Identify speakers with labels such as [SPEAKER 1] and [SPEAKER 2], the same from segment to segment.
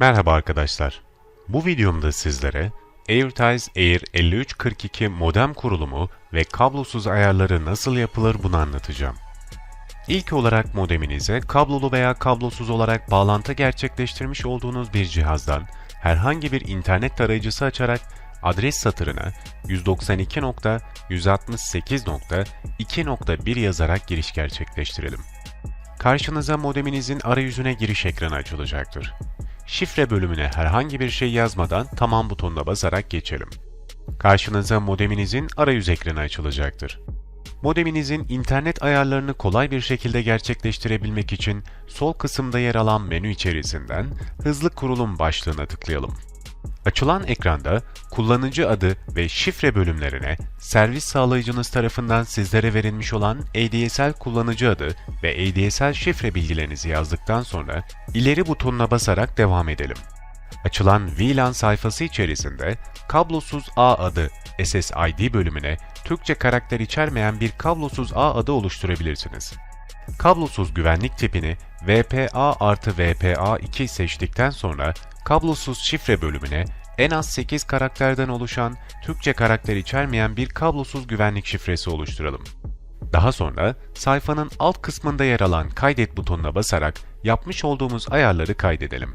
[SPEAKER 1] Merhaba arkadaşlar. Bu videomda sizlere AirTies Air 5342 modem kurulumu ve kablosuz ayarları nasıl yapılır bunu anlatacağım. İlk olarak modeminize kablolu veya kablosuz olarak bağlantı gerçekleştirmiş olduğunuz bir cihazdan herhangi bir internet tarayıcısı açarak adres satırına 192.168.2.1 yazarak giriş gerçekleştirelim. Karşınıza modeminizin arayüzüne giriş ekranı açılacaktır. Şifre bölümüne herhangi bir şey yazmadan tamam butonuna basarak geçelim. Karşınıza modeminizin arayüz ekranı açılacaktır. Modeminizin internet ayarlarını kolay bir şekilde gerçekleştirebilmek için sol kısımda yer alan menü içerisinden Hızlı Kurulum başlığına tıklayalım. Açılan ekranda kullanıcı adı ve şifre bölümlerine servis sağlayıcınız tarafından sizlere verilmiş olan ADSL kullanıcı adı ve ADSL şifre bilgilerinizi yazdıktan sonra ileri butonuna basarak devam edelim. Açılan VLAN sayfası içerisinde kablosuz ağ adı SSID bölümüne Türkçe karakter içermeyen bir kablosuz ağ adı oluşturabilirsiniz. Kablosuz güvenlik tipini VPA artı VPA2 seçtikten sonra kablosuz şifre bölümüne en az 8 karakterden oluşan Türkçe karakter içermeyen bir kablosuz güvenlik şifresi oluşturalım. Daha sonra sayfanın alt kısmında yer alan kaydet butonuna basarak yapmış olduğumuz ayarları kaydedelim.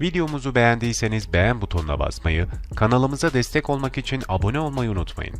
[SPEAKER 1] Videomuzu beğendiyseniz beğen butonuna basmayı, kanalımıza destek olmak için abone olmayı unutmayın.